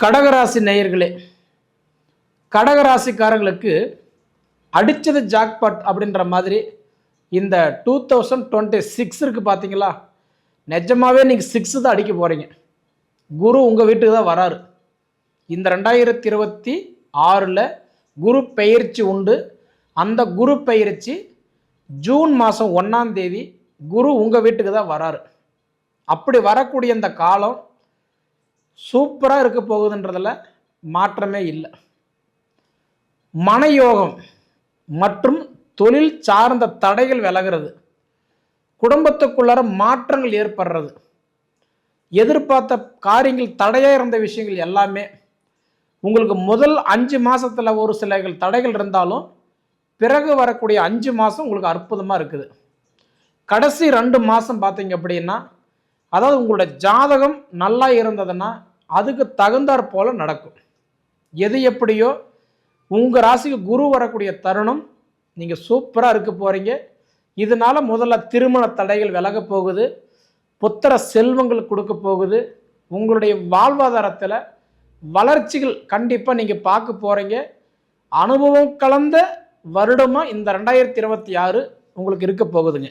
கடகராசி நேயர்களே கடகராசிக்காரங்களுக்கு அடித்தது ஜாக்பாட் அப்படின்ற மாதிரி இந்த டூ தௌசண்ட் டுவெண்ட்டி சிக்ஸ் இருக்குது பார்த்தீங்களா நிஜமாகவே நீங்கள் சிக்ஸு தான் அடிக்க போகிறீங்க குரு உங்கள் வீட்டுக்கு தான் வராரு. இந்த ரெண்டாயிரத்தி இருபத்தி ஆறில் குரு பெயர்ச்சி உண்டு. அந்த குரு பெயர்ச்சி ஜூன் மாதம் ஒன்றாம் தேதி குரு உங்கள் வீட்டுக்கு தான் வராரு. அப்படி வரக்கூடிய இந்த காலம் சூப்பராக இருக்க போகுதுன்றதில் மாற்றமே இல்லை. மனயோகம் மற்றும் தொழில் சார்ந்த தடைகள் விலகிறது. குடும்பத்துக்குள்ளார மாற்றங்கள் ஏற்படுறது. எதிர்பார்த்த காரியங்கள் தடையாக இருந்த விஷயங்கள் எல்லாமே உங்களுக்கு முதல் அஞ்சு மாதத்தில் ஒரு சில தடைகள் இருந்தாலும் பிறகு வரக்கூடிய அஞ்சு மாதம் உங்களுக்கு அற்புதமாக இருக்குது. கடைசி ரெண்டு மாதம் பார்த்தீங்க அப்படின்னா அதாவது உங்களோட ஜாதகம் நல்லா இருந்ததுன்னா அதுக்கு தகுந்தாற் போல நடக்கும். எது எப்படியோ உங்கள் ராசிக்கு குரு வரக்கூடிய தருணம் நீங்கள் சூப்பராக இருக்க போகிறீங்க இதனால் முதல்ல திருமண தடைகள் விலக போகுது. புத்திர செல்வங்கள் கொடுக்க போகுது. உங்களுடைய வாழ்வாதாரத்தில் வளர்ச்சிகள் கண்டிப்பாக நீங்கள் பார்க்க போகிறீங்க அனுபவம் கலந்த வருடமாக இந்த ரெண்டாயிரத்தி இருபத்தி ஆறு உங்களுக்கு இருக்க போகுதுங்க.